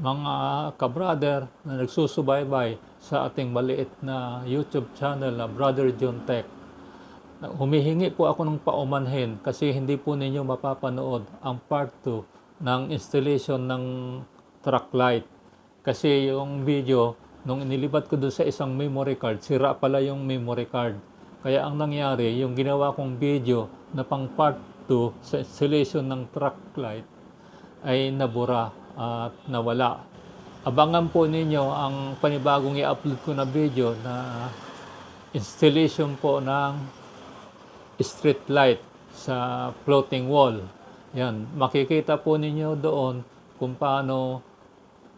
mga kabrader na nagsusubaybay sa ating maliit na YouTube channel na Brother John Tech. Humihingi po ako ng paumanhin kasi hindi po ninyo mapapanood ang part 2 ng installation ng truck light. Kasi yung video, nung inilipat ko doon sa isang memory card, sira pala yung memory card. Kaya ang nangyari, yung ginawa kong video na pang part 2 sa installation ng truck light ay nabura at nawala. Abangan po ninyo ang panibagong i-upload ko na video na installation po ng street light sa floating wall. Yan, makikita po ninyo doon kung paano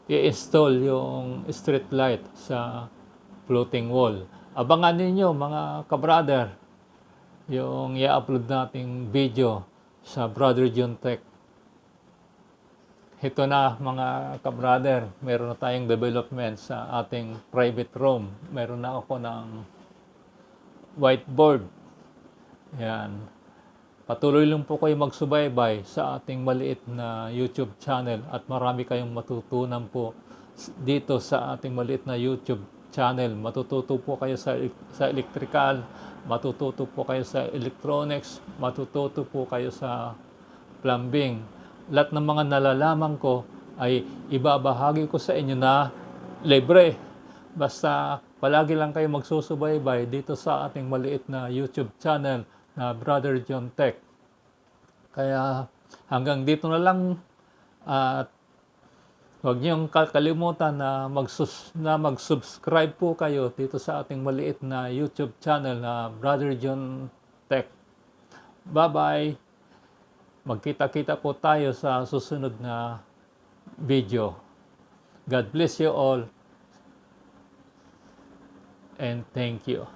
i-install yung street light sa floating wall. Abangan ninyo mga kabrader yung i-upload nating video sa Brother John Tech. Ito na mga kabrader, meron na tayong development sa ating private room. Meron na ako ng whiteboard. Yan. Patuloy lang po kayo magsubaybay sa ating maliit na YouTube channel at marami kayong matutunan po dito sa ating maliit na YouTube channel. Matututo po kayo sa, sa electrical, matututo po kayo sa electronics, matututo po kayo sa plumbing. Lahat ng mga nalalaman ko ay ibabahagi ko sa inyo na libre. Basta palagi lang kayo magsusubaybay dito sa ating maliit na YouTube channel na Brother John Tech. Kaya hanggang dito na lang at huwag niyong kakalimutan na, magsus na mag-subscribe po kayo dito sa ating maliit na YouTube channel na Brother John Tech. Bye-bye! Magkita-kita po tayo sa susunod na video. God bless you all and thank you.